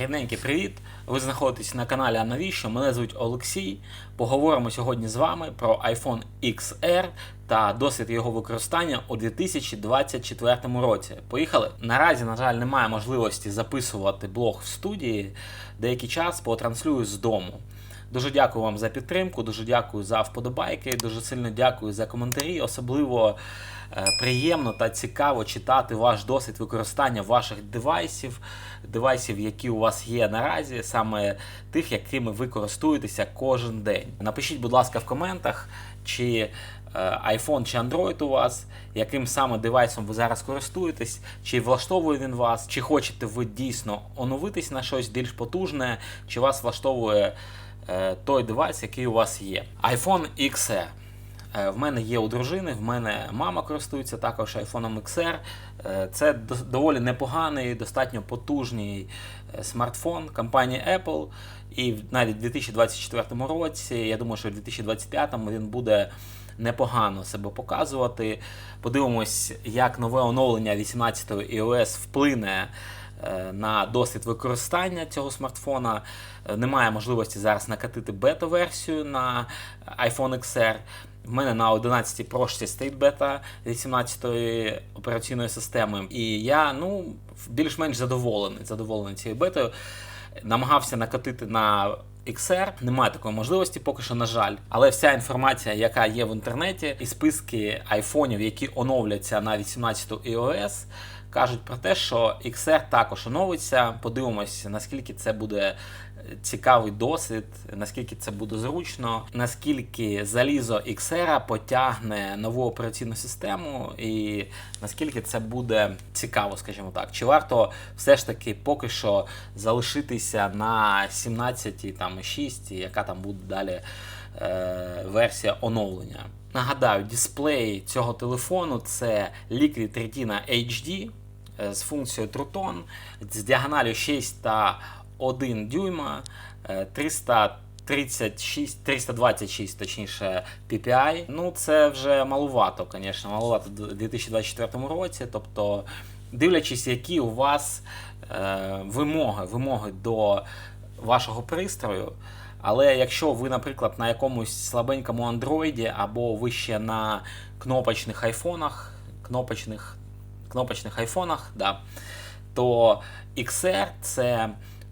Рідненький привіт! Ви знаходитесь на каналі А навіщо? Мене звуть Олексій. Поговоримо сьогодні з вами про iPhone XR та досвід його використання у 2024 році. Поїхали! Наразі, на жаль, немає можливості записувати блог в студії. Деякий час потранслюю з дому. Дуже дякую вам за підтримку, дуже дякую за вподобайки, дуже сильно дякую за коментарі. Особливо е, приємно та цікаво читати ваш досвід використання ваших девайсів, девайсів, які у вас є наразі, саме тих, якими ви користуєтеся кожен день. Напишіть, будь ласка, в коментах, чи е, iPhone чи Android у вас, яким саме девайсом ви зараз користуєтесь, чи влаштовує він вас, чи хочете ви дійсно оновитись на щось більш потужне, чи вас влаштовує той девайс, який у вас є. iPhone XR. Е, В мене є у дружини, в мене мама користується також iPhone XR. Е, Це доволі непоганий, достатньо потужний е, смартфон компанії Apple. І навіть у 2024 році, я думаю, що в 2025 він буде непогано себе показувати. Подивимось, як нове оновлення 18 iOS вплине е, на досвід використання цього смартфона. Е, Немає можливості зараз накатити бета-версію на iPhone XR. В мене на 11 прошці стоїть бета 18 операційної системи. І я ну, більш-менш задоволений, задоволений цією бетою. Намагався накатити на XR, немає такої можливості, поки що, на жаль. Але вся інформація, яка є в інтернеті, і списки айфонів, які оновляться на 18 iOS, кажуть про те, що XR також оновиться. Подивимось, наскільки це буде цікавий досвід, наскільки це буде зручно, наскільки залізо XR потягне нову операційну систему, і наскільки це буде цікаво, скажімо так. Чи варто все ж таки поки що залишитися на 17 там 6, яка там буде далі е, версія оновлення. Нагадаю, дисплей цього телефону це Liquid Retina HD е, з функцією True з діагоналю 6 та 1 дюйма, е, 336, 326, точніше, PPI. Ну, це вже малувато, звісно, малувато в 2024 році. Тобто, дивлячись, які у вас е, вимоги, вимоги до вашого пристрою. Але якщо ви, наприклад, на якомусь слабенькому андроїді або ви ще на кнопочних айфонах, кнопочних, кнопочних айфонах, да, то XR це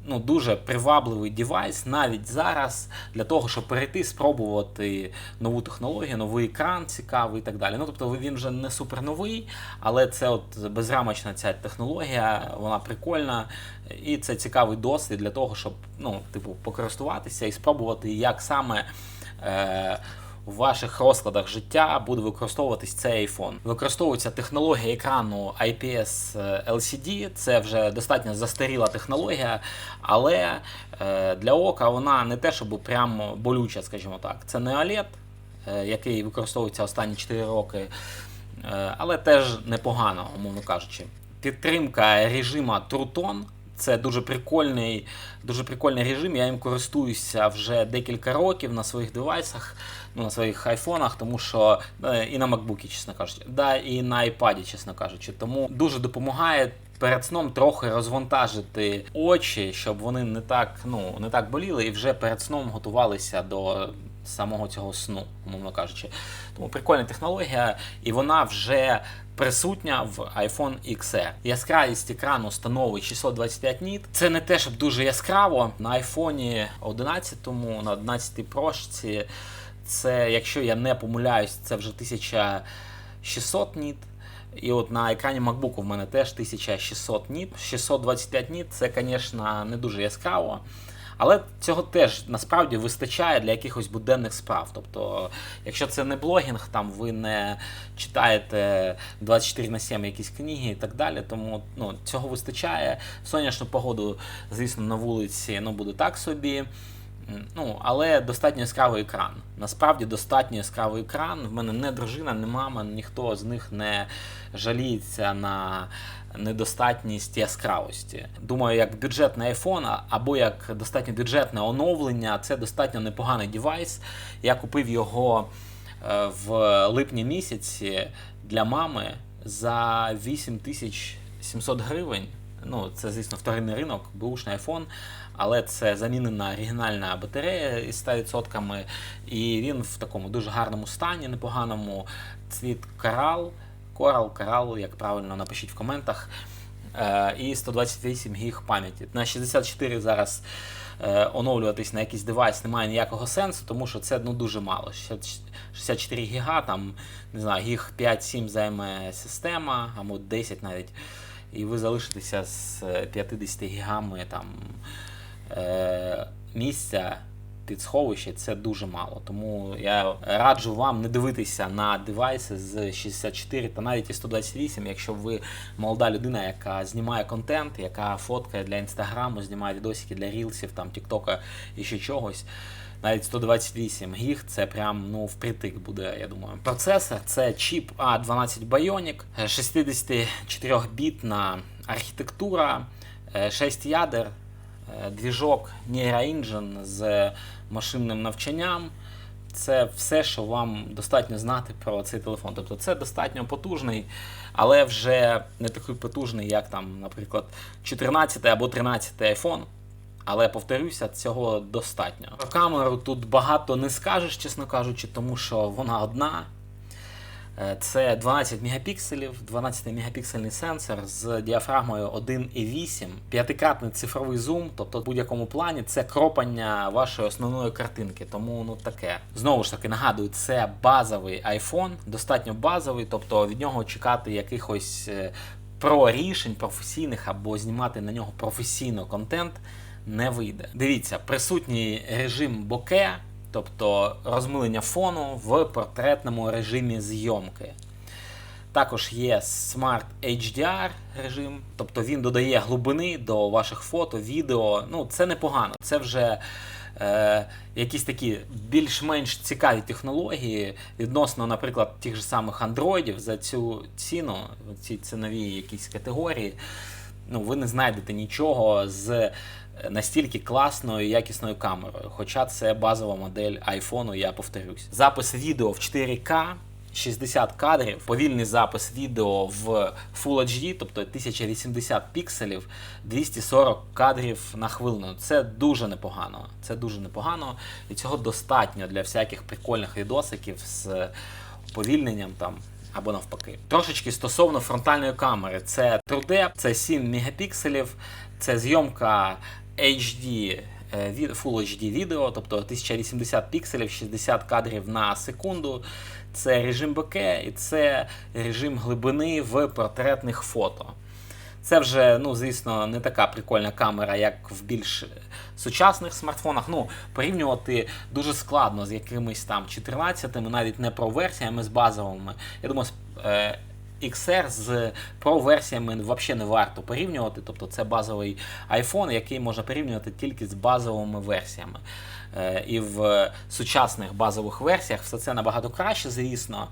ну, дуже привабливий девайс навіть зараз для того, щоб перейти, спробувати нову технологію, новий екран цікавий і так далі. Ну, тобто він вже не супер новий, але це от безрамочна ця технологія, вона прикольна, і це цікавий досвід для того, щоб ну, типу, покористуватися і спробувати, як саме. Е- в ваших розкладах життя буде використовуватись цей iPhone. Використовується технологія екрану IPS LCD, це вже достатньо застаріла технологія, але е, для ока вона не те, щоб прямо болюча, скажімо так. Це не OLED, е, який використовується останні 4 роки, е, але теж непогано, умовно кажучи. Підтримка режима True Tone це дуже прикольний, дуже прикольний режим. Я їм користуюся вже декілька років на своїх девайсах, ну, на своїх айфонах, тому що е, і на MacBook, чесно кажучи, да, і на iPad, чесно кажучи. Тому дуже допомагає. Перед сном трохи розвантажити очі, щоб вони не так, ну, не так боліли, і вже перед сном готувалися до самого цього сну, умовно кажучи. Тому прикольна технологія, і вона вже присутня в iPhone XR. Яскравість екрану становить 625 ніт. Це не те, щоб дуже яскраво. На iPhone 11, на 11 прошці, це, якщо я не помиляюсь, це вже 1600 ніт. І от на екрані MacBook в мене теж 1600 ніт. 625 ніт це, звісно, не дуже яскраво. Але цього теж насправді вистачає для якихось буденних справ. Тобто, якщо це не блогінг, там ви не читаєте 24 на 7 якісь книги і так далі, тому ну, цього вистачає. Сонячну погоду, звісно, на вулиці ну, буде так собі. М, Ну, але достатньо яскравий екран. Насправді достатньо яскравий екран. В мене не дружина, не мама, ніхто з них не жаліється на недостатність яскравості. Думаю, як бюджетний iPhone або як достатньо бюджетне оновлення, це достатньо непоганий девайс. Я купив його е, в липні місяці для мами за 8700 гривень. Ну це, звісно, вторинний ринок, бушний iPhone, але це замінена оригінальна батарея із 100%, і він в такому дуже гарному стані, непоганому. Цвіт корал, корал, корал, як правильно напишіть в коментах. Е, І 128 гіг пам'яті. На 64 зараз е, оновлюватись на якийсь девайс немає ніякого сенсу, тому що це ну, дуже мало. 64 гіга, там, не знаю, гіг 5-7 займе система, або 10 навіть. І ви залишитеся з 50 гігами там, е, місця під сховище це дуже мало. Тому я раджу вам не дивитися на девайси з 64 та навіть і 128, якщо ви молода людина, яка знімає контент, яка фоткає для інстаграму, знімає відосики для рілсів, там Тіктока і ще чогось. Навіть 128 гіг це прям ну впритик буде, я думаю. Процесор це чіп A12 Bionic, 64-бітна архітектура, 6 ядер, двіжок NeuroEngine з машинним навчанням. Це все, що вам достатньо знати про цей телефон. Тобто це достатньо потужний, але вже не такий потужний, як там, наприклад, 14 або 13 iPhone. Але повторюся, цього достатньо. Про камеру тут багато не скажеш, чесно кажучи, тому що вона одна. Е, це 12 мегапікселів, 12 мегапіксельний сенсор з діафрагмою 1,8, п'ятикратний цифровий зум, тобто в будь-якому плані це кропання вашої основної картинки. Тому ну таке. Знову ж таки, нагадую, це базовий iPhone, достатньо базовий, тобто від нього чекати якихось е, про рішень професійних або знімати на нього професійно контент не вийде. Дивіться, присутній режим боке тобто розмилення фону в портретному режимі зйомки. Також є Smart HDR режим, тобто він додає глибини до ваших фото, відео. Ну, це непогано. Це вже е, якісь такі більш-менш цікаві технології відносно, наприклад, тих же самих андроїдів за цю ціну, ці цінові якісь категорії. Ну, ви не знайдете нічого з настільки класною якісною камерою. Хоча це базова модель iPhone, я повторюсь. Запис відео в 4К. 60 кадрів, повільний запис відео в Full HD, тобто 1080 пікселів, 240 кадрів на хвилину. Це дуже непогано. Це дуже непогано, і цього достатньо для всяких прикольних відосиків з уповільненням там або навпаки. Трошечки стосовно фронтальної камери, це 3D, це 7 мегапікселів, це зйомка HD е, Full HD відео, тобто 1080 пікселів, 60 кадрів на секунду. Це режим боке і це режим глибини в портретних фото. Це вже, ну, звісно, не така прикольна камера, як в більш сучасних смартфонах. Ну, порівнювати дуже складно з якимись там 14-ми, навіть не про версіями з базовими. Я думаю, е, XR з Pro-версіями взагалі не варто порівнювати. Тобто це базовий iPhone, який можна порівнювати тільки з базовими версіями. Е, і в сучасних базових версіях все це набагато краще, звісно.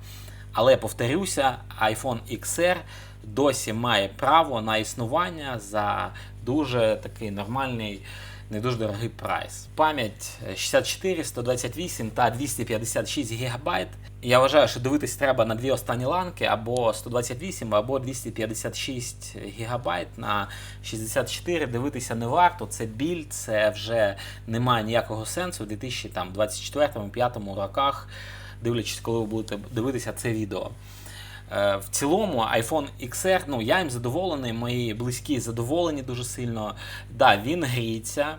Але повторюся, iPhone XR досі має право на існування за дуже такий нормальний не дуже дорогий прайс. Пам'ять 64, 128 та 256 ГБ. Я вважаю, що дивитись треба на дві останні ланки або 128, або 256 ГБ на 64. Дивитися не варто. Це біль, це вже немає ніякого сенсу у 2024-2025 роках, дивлячись, коли ви будете дивитися це відео. Е, в цілому iPhone XR, ну я їм задоволений, мої близькі задоволені дуже сильно. Да, Він гріється.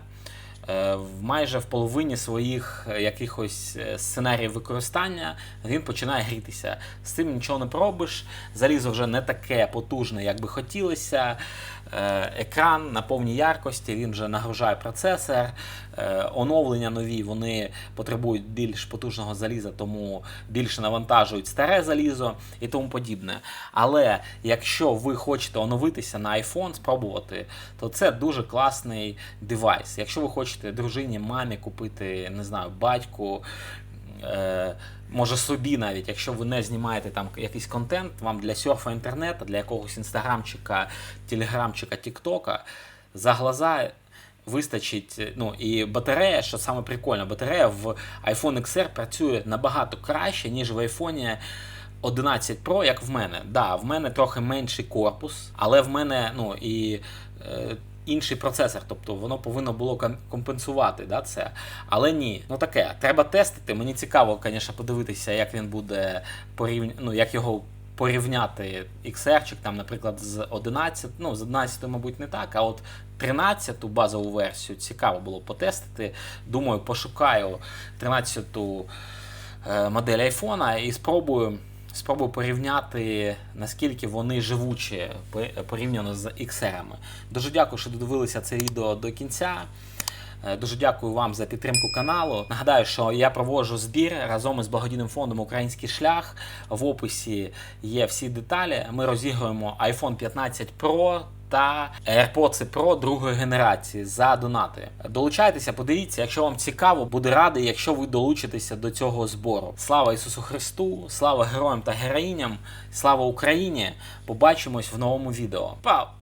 Е, майже в половині своїх е, якихось сценаріїв використання він починає грітися. З цим нічого не пробиш. Залізо вже не таке потужне, як би хотілося. Е, екран на повній яркості, він вже нагружає процесор. Е, оновлення нові вони потребують більш потужного заліза, тому більше навантажують старе залізо і тому подібне. Але якщо ви хочете оновитися на iPhone, спробувати, то це дуже класний девайс. Якщо ви хочете дружині, мамі купити, не знаю, батьку. Е, може собі навіть, якщо ви не знімаєте там якийсь контент, вам для серфа інтернету, для якогось інстаграмчика, телеграмчика, тіктока, за глаза вистачить. Ну і батарея, що саме прикольно, батарея в iPhone XR працює набагато краще, ніж в iPhone 11 Pro, як в мене. Да, в мене трохи менший корпус, але в мене ну і. Інший процесор, тобто воно повинно було компенсувати да, це. Але ні, ну таке, треба тестити. Мені цікаво, звісно, подивитися, як він буде порівня... ну, як його порівняти XR, там, наприклад, з 11, ну, з 11, мабуть, не так, а от 13-ту базову версію цікаво було потестити. Думаю, пошукаю 13-ту е, модель айфона і спробую. Спробую порівняти, наскільки вони живучі порівняно з XR. Дуже дякую, що додивилися це відео до кінця. Е, Дуже дякую вам за підтримку каналу. Нагадаю, що я проводжу збір разом із благодійним фондом Український шлях. В описі є всі деталі. Ми розігруємо iPhone 15 Pro та AirPods Pro другої генерації за донати. Долучайтеся, подивіться, якщо вам цікаво, буде радий, якщо ви долучитеся до цього збору. Слава Ісусу Христу, слава героям та героїням, слава Україні! Побачимось в новому відео. Па!